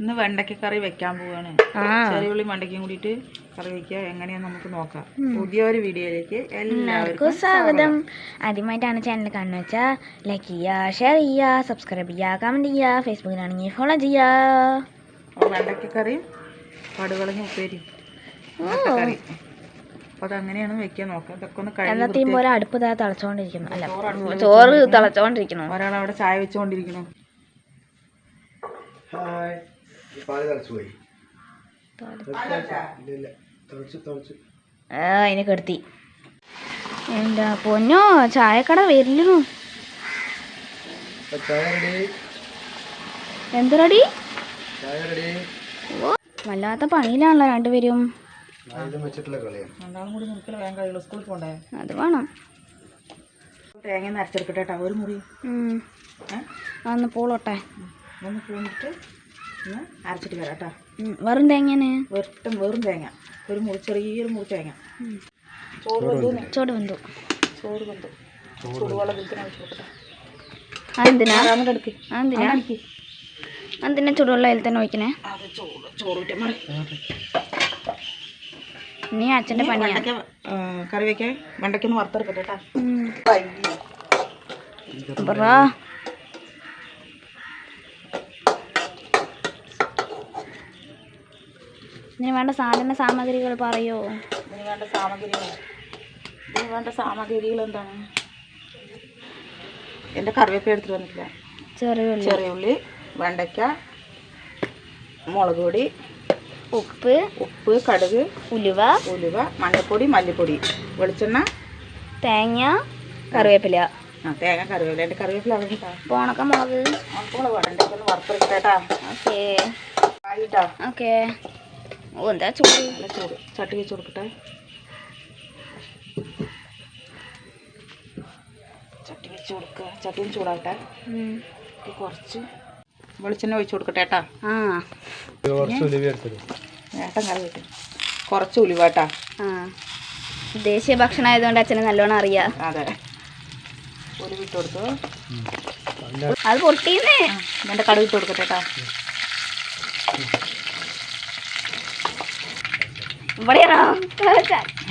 ഇന്ന് വെണ്ടയ്ക്ക കറി വെക്കാൻ പോവാണ്. ചെറിയുള്ളി ചെറിയുള്ളിയും വെണ്ടയ്ക്കയും കൂടിയിട്ട് കറി വെക്കുക. എങ്ങനെയാന്ന് നമുക്ക് നോക്കാം. പുതിയൊരു വീഡിയോയിലേക്ക് എല്ലാവർക്കും സ്വാഗതം. ആദ്യമായിട്ടാണ് ചാനൽ കാണുന്നത് വെച്ചാൽ ലൈക്ക് ചെയ്യുക ഷെയർ ചെയ്യുക സബ്സ്ക്രൈബ് ചെയ്യുക കമന്റ് ചെയ്യുക ഫേസ്ബുക്കിലാണെങ്കിൽ ഫോളോ ചെയ്യുക. അപ്പോൾ വെണ്ടയ്ക്ക കറിയും കടുകളഞ്ഞ ഉപ്പേരി കറി. അപ്പോൾ അതെങ്ങനെയാണ് വെക്കാൻ നോക്കാം ഇതൊക്കെ ഒന്ന് അടുപ്പ് തളച്ചോണ്ടിരിക്കുന്നു. അല്ല ചോറ് തളച്ചോണ്ടിരിക്കുന്നു ചോറ് തിളച്ചോണ്ടിരിക്കുന്നു. ഒരാൾ അവിടെ ചായ വെച്ചുകൊണ്ടിരിക്കുന്നു ഹായ് ഈ പാൽ തിളച്ചു പോയി. ഇല്ല ഇല്ല. തിളച്ചു തിളച്ചു. ആ അതിനെ കെടുത്തി. എന്താ പൊന്നോ ചായക്കട വരില്ലു അപ്പൊ റെഡി. ചായ റെഡി. ഓ വല്ലാത്ത പണിയിലാണല്ലോ രണ്ടുപേരും. അത് വേണം. തേങ്ങ നരച്ചെടുക്കട്ടെ കേട്ടോ ഒരു മുറി. അന്ന് പോളോട്ടെ. ഒന്ന് ഒന്ന് അരച്ചിട്ട് വരാം കേട്ടോ. വെറും തേങ്ങ വെറും വെറും തേങ്ങ. ഒരു മുറി ചെറിയൊരു മുറി തേങ്ങ. ചോറ് വെന്തു. ചോറ് വെന്തു. ചോറ് വെന്തു. ചൂടുവെള്ളം അതെന്തിനാ? എടുക്ക്. അതെന്തിനാ? അതെന്തിനാ ചൂടുവെള്ളം അതിൽ തന്നെ ഒഴിക്കണേ? അത് ചോറ് ചോറ് മാറി നീ അച്ഛന്റെ പണിയാ. കറി വെക്കാൻ വെണ്ടയ്ക്കൊന്ന് വറുത്തെടുക്കട്ടെ കേട്ടോ. ഇതിന് വേണ്ട സാധന സാമഗ്രികൾ പറയോ? ഇതിന് വേണ്ട സാമഗ്രികൾ. ഇതിന് വേണ്ട സാമഗ്രികൾ എന്താണ്? എന്റെ കറിവേപ്പില എടുത്തിട്ട് വന്നിട്ടില്ല. ചെറിയ ചെറിയ ഉള്ളി വെണ്ടയ്ക്ക മുളക് പൊടി ഉപ്പ് ഉപ്പ് കടുക് ഉലുവ ഉലുവ മഞ്ഞൾപ്പൊടി മല്ലിപ്പൊടി വെളിച്ചെണ്ണ തേങ്ങ കറിവേപ്പില. ആ തേങ്ങ കറിവേപ്പില. എന്റെ കറിവേപ്പില പോണക്ക മുളക്. ഉണക്കമുളക് വേണ്ട. ഒന്ന് വറുത്തെടുക്കട്ടാ ഓക്കേ. ഓക്കേ. ഓ എന്താ ചൂട്? നല്ല ചൂട് ചട്ടി വെച്ച് കൊടുക്കട്ടെ. ചട്ടി വെച്ച് കൊടുക്കുക ചട്ടിയും. കുറച്ച് വെളിച്ചെണ്ണ ഒഴിച്ച് കൊടുക്കട്ടെ ഏട്ടാ ആ. ഏട്ടൻ കറി കുറച്ച് ഉലുവാട്ടാ ആ. ദേശീയ ഭക്ഷണം ആയതുകൊണ്ട് അച്ഛന് നല്ലോണം അറിയാം. അതെ. ഉലുവ ഇട്ട് കൊടുത്തു. അത് പൊട്ടിയെന്നേ. എന്റെ കടുക് ഇട്ട് കൊടുക്കട്ടെ ഏട്ടാ ഇവിടെയാണോ?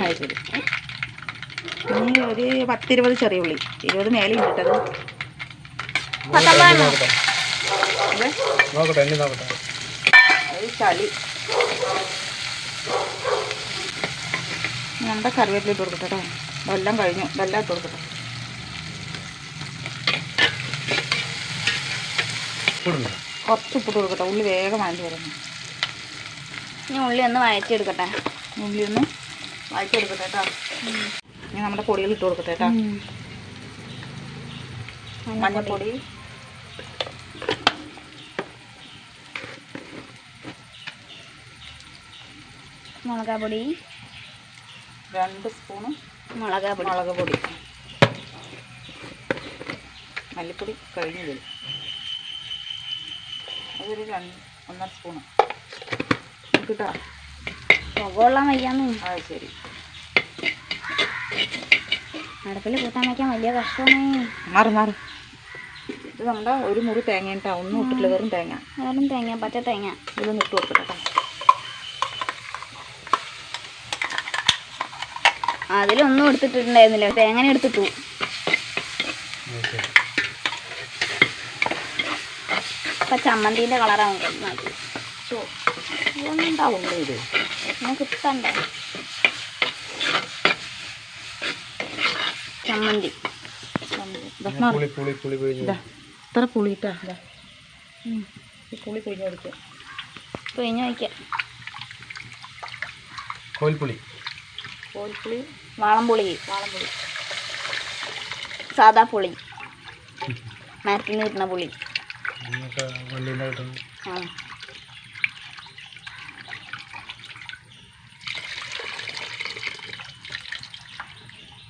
അത് ശരി ഇനി ഒരു പത്തിരുപത് ചെറിയ ഉള്ളി. ഇരുപത് മേലെ ഇട്ടത് നോക്കട്ടെ എന്നെ നോക്കട്ടെ. ഒരു ചളി. നമ്മുടെ കറിവേപ്പില ഇട്ട് കൊടുക്കട്ടെ കേട്ടോ. വെല്ലം കഴിഞ്ഞു. വെല്ലം ഇട്ട് കൊടുക്കട്ടെ. കുറച്ച് ഉപ്പിട്ട് കൊടുക്കട്ടെ. ഉള്ളി വേഗം വാങ്ങി വരുന്നു ഇനി ഉള്ളി ഒന്ന് വഴറ്റിയെടുക്കട്ടെ. ഉള്ളി ഒന്ന് വഴറ്റിയെടുക്കട്ടെ കേട്ടോ ഇനി നമ്മുടെ പൊടിയിൽ ഇട്ട് കൊടുക്കട്ടെ കേട്ടോ മഞ്ഞൾപ്പൊടി മുളകാപ്പൊടി. രണ്ട് സ്പൂണ് മുളകാപ്പൊടി. മുളക് പൊടി മല്ലിപ്പൊടി കഴിഞ്ഞു വരും അതൊരു രണ്ട് ഒന്നര സ്പൂണ്. കിട്ടാ പുകവെള്ളം വയ്യാന്ന്. ആ ശരി. അടുപ്പിൽ കൂട്ടാൻ വയ്ക്കാൻ വലിയ കഷ്ടമേ മാറി മാറി. ഇത് നമ്മുടെ ഒരു മുറി തേങ്ങ കേട്ടോ ഒന്നും ഇട്ടിട്ടില്ല. വെറും തേങ്ങ. വെറും തേങ്ങ പച്ച തേങ്ങ. ഇതൊന്നും ഇട്ട് കൊടുക്കട്ടെ അതിലൊന്നും എടുത്തിട്ടുണ്ടായിരുന്നില്ല. തേങ്ങനെ എടുത്തിട്ടു. ഇപ്പൊ ചമ്മന്തിന്റെ കളറാണ്. ചോ ഉണ്ടാവുള്ളൂ ഇത്? പിന്നെ കിട്ടണ്ട? ചമ്മന്തി. എത്ര പുളിയിട്ടാ പുളി പിഴിഞ്ഞ് കൊടുക്കുക പിഴിഞ്ഞ് വയ്ക്കാം കോൽപ്പുളി കോൽപ്പുളി വാളംപുളി വാളംപുളി. സാദാ പുളി. മരത്തിൽ നിന്ന് കിട്ടുന്ന പുളി ആ.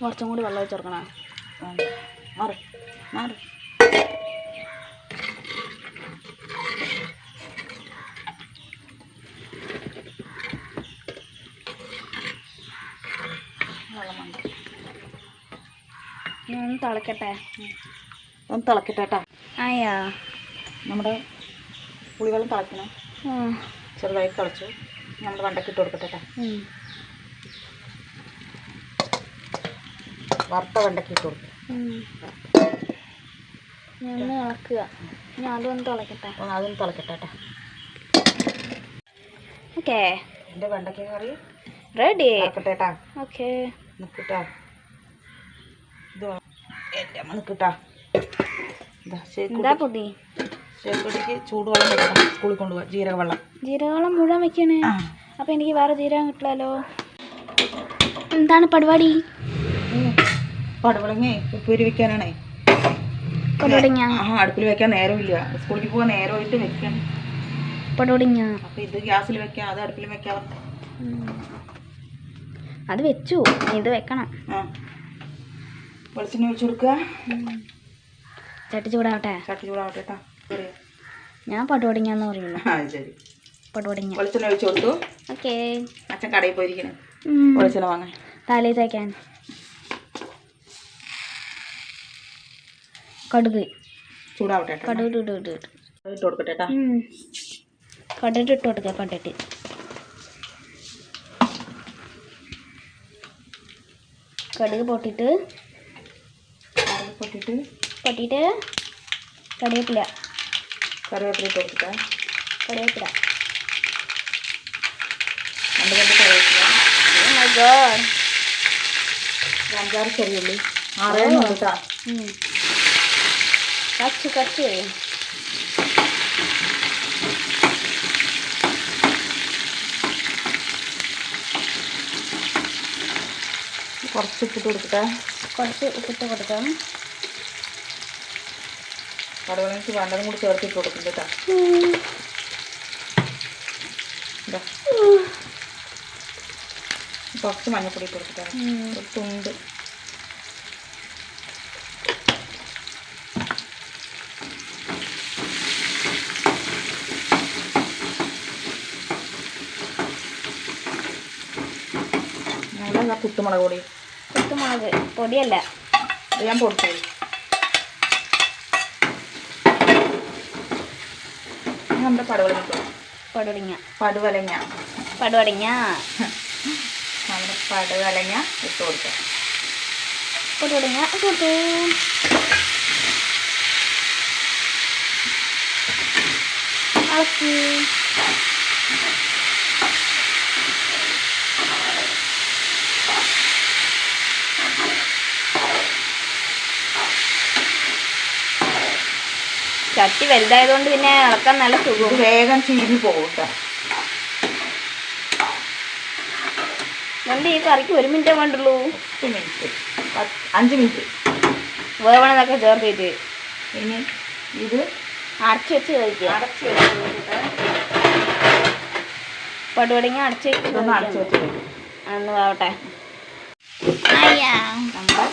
കുറച്ചും കൂടി വെള്ളം ഒഴിച്ചെടുക്കണം കൊടുക്കണം. മാറി. മാറി. ഒന്ന് തിളക്കട്ടെ. ഒന്ന് തിളക്കട്ടെ കേട്ടോ. ആയാ. നമ്മുടെ പുളിവെള്ളം തിളക്കണം. ചെറുതായി തിളച്ചു. നമ്മുടെ വണ്ടക്കിട്ട് കൊടുക്കട്ടെ കേട്ടോ. വറുത്ത വെണ്ടയ്ക്ക് ഇട്ട് കൊടുക്കും. ഞാൻ ഇളക്കുക. ഞാൻ അതൊന്ന് തിളക്കട്ടെ. അതൊന്ന് ഓക്കേ. എന്റെ വെണ്ടയ്ക്ക കറി റെഡി ഇറക്കട്ടെ കേട്ടാ. ഓക്കേ. നിൽക്കട്ടാ ഇത്. എന്റെ അമ്മ നിൽക്കട്ടാ ഇതാ എന്താ പൊടി ശേക്കുട്ടിക്ക് ചൂടുവെള്ളം വെക്കണം. സ്കൂളിൽ കൊണ്ടുപോകാം ജീരക വെള്ളം ജീരകവെള്ളം മുഴുവൻ വെക്കണേ? അപ്പം എനിക്ക് വേറെ ജീരകം കിട്ടില്ലല്ലോ. എന്താണ് പരിപാടി? പടവളങ്ങേ ഉപ്പേരി വെക്കാനാണേ ആ അടുപ്പിൽ വെക്കാൻ നേരമില്ല. സ്കൂളിൽ പോകാൻ നേരമായിട്ട് വെക്കാൻ അപ്പൊ ഇത് ഗ്യാസിൽ വെക്കാം അത് അടുപ്പിൽ വെക്കാം. അത് വെച്ചു ഇത് വെക്കണം. വെളിച്ചെണ്ണ ഒഴിച്ചു കൊടുക്കുക. ചട്ടി ചൂടാവട്ടെ. ചട്ടി ചൂടാവട്ടെ ഞാൻ പടുപടിങ്ങാന്ന് പറയുള്ളൂ. ആ ശരി. പടവടിങ്ങ വെളിച്ചെണ്ണ ഒഴിച്ചു കൊടുത്തു. ഓക്കേ. അച്ഛൻ കടയിൽ പോയിരിക്കണേ. വെളിച്ചെണ്ണ വാങ്ങാൻ. തലയിൽ തേക്കാൻ. കടുക്. ചൂടാവട്ടെ കടുക് ഇട്ട് ഇട്ട്. ഇട്ട് ഇട്ട് കൊടുക്കട്ടെ കേട്ടോ. ഉം. ഇട്ട് കൊടുക്കുക കടട്ട് കടുക് പൊട്ടിട്ട്. പൊട്ടിട്ട്. പൊട്ടിട്ട് കറിവേപ്പില കറിവേപ്പില ഇട്ട് കൊടുക്കട്ടെ. കറിവേപ്പില രണ്ട് രണ്ട് കറിവേപ്പില. Oh അഞ്ചാറ് ചെറിയുള്ളി. ആറേ കേട്ടോ ഉം. കച്ച് കച്ച് കുറച്ച് ഉപ്പിട്ട് കൊടുക്കട്ടെ കുറച്ച് ഉപ്പിട്ട് കൊടുക്കാം. കടുവളക്ക് വേണ്ടതും കൂടി ചേർത്തിട്ട് കൊടുക്കുന്നുണ്ട് കേട്ടോ. കുറച്ച് മഞ്ഞപ്പൊടി ഇട്ട് കൊടുക്കട്ടെ ഉം. കുത്തുമുളക് പൊടി കുത്തുമുളക് പൊടിയല്ല ഞാൻ പൊടിച്ചു. നമ്മുടെ പടവലങ്ങ പടവലങ്ങ. പടവലങ്ങ. പടവലങ്ങ. നമ്മുടെ പടുവലങ്ങ ഇട്ട് കൊടുക്കാം. ഇട്ട് ഇട്ടു ഇളക്കി. ചട്ടി വലുതായതുകൊണ്ട് പിന്നെ ഇളക്കാൻ നല്ല സുഖം. വേഗം ചീരി പോകും കേട്ടോ അതുകൊണ്ട് ഈ കറിക്ക് ഒരു മിനിറ്റേ വേണ്ടുള്ളൂ? പത്ത് മിനിറ്റ്. പത്ത് അഞ്ച് മിനിറ്റ്. വേവണതൊക്കെ ചേർത്തിട്ട്. ഇനി ഇത് അടച്ചു വെച്ച് കഴിക്കുക അടച്ച് വെച്ച് പടുവടിങ്ങ അടച്ചു വെച്ച് അടച്ചു. വെച്ച് അന്ന് വേവട്ടെ. അയ്യാ. നമ്മുടെ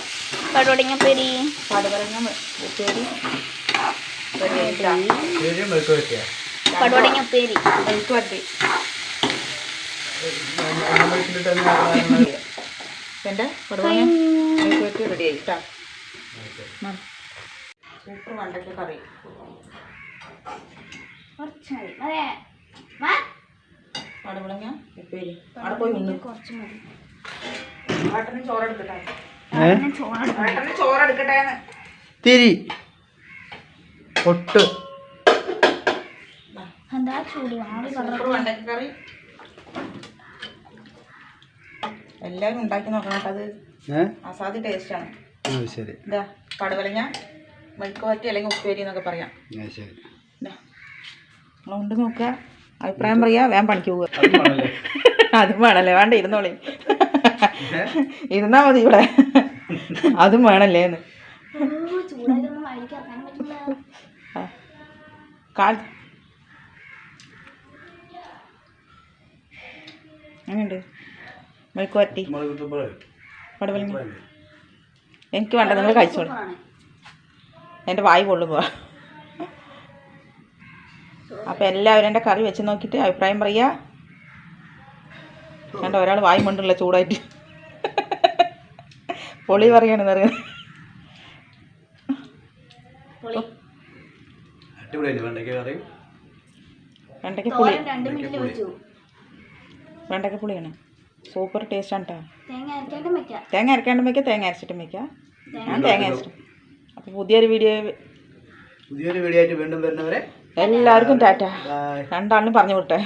പടുവടിങ്ങ പെരി ഉപ്പേരി പടുവടിങ്ങ ഉപ്പേരി മെഴുക്ക് വരട്ടി മെഴുക്കിലിട്ട് തന്നെ ആക്കണം. എന്റെ പടുവലങ്ങ മെഴുക്ക് വരട്ടി റെഡി ആയി കേട്ടോ സൂപ്പർ വണ്ടയ്ക്ക കറി കുറച്ച് മതി. വാ. പടുവലങ്ങ ഉപ്പേരി അവിടെ പോയി നിന്ന് കുറച്ച് മതി ചോറെടുക്കട്ടെ ചോറെടുക്കട്ടെ തിരി. ഒട്ട് എന്താ ചൂട്? ആവി സൂപ്പർ വണ്ടയ്ക്ക കറി എല്ലാവരും ഉണ്ടാക്കി നോക്കണം കേട്ടോ അത്. ഏ? ടേസ്റ്റാണ് ശരി. എന്താ പടുവലങ്ങ മെഴുക്ക് അല്ലെങ്കിൽ ഉപ്പേരി എന്നൊക്കെ പറയാം. ശരി. നിങ്ങളുണ്ട് നോക്കുക. അഭിപ്രായം പറയാ വേം പണിക്ക് പോവുക. അത് വേണല്ലേ വേണ്ട ഇരുന്നോളി. ഇരുന്നാ മതി ഇവിടെ. അതും വേണല്ലേ എന്ന് കാൽ. അങ്ങനെയുണ്ട്. മെഴുക്ക് വരട്ടി. പടുവലങ്ങ എനിക്ക് വേണ്ട നിങ്ങൾ കഴിച്ചോളൂ എന്റെ വായി കൊള്ളു പോവാ. അപ്പം എല്ലാവരും എന്റെ കറി വെച്ച് നോക്കിയിട്ട് അഭിപ്രായം പറയുക. കണ്ട ഒരാൾ വായി മണ്ടുള്ള ചൂടായിട്ട്. പൊളി പറയണെന്ന് പറയുന്നത്. അടിപൊളിയായിട്ട് വെണ്ടയ്ക്ക കറി. വെണ്ടയ്ക്ക പുളി. രണ്ട് മിനിറ്റ് വെച്ചു. വെണ്ടയ്ക്ക പുളിയാണ്. സൂപ്പർ ടേസ്റ്റാണ് കേട്ടോ തേങ്ങ അരക്കാണ്ട് വെക്കാം. തേങ്ങ വെക്കാം അരച്ചിട്ടും വയ്ക്കാം ഞാൻ തേങ്ങ അരച്ചിട്ടും. അപ്പോൾ പുതിയൊരു വീഡിയോ പുതിയൊരു വീഡിയോ ആയിട്ട് വീണ്ടും വരുന്നവരെ എല്ലാവർക്കും ടാറ്റ. ബൈ രണ്ടാളിനും പറഞ്ഞു വിട്ടെ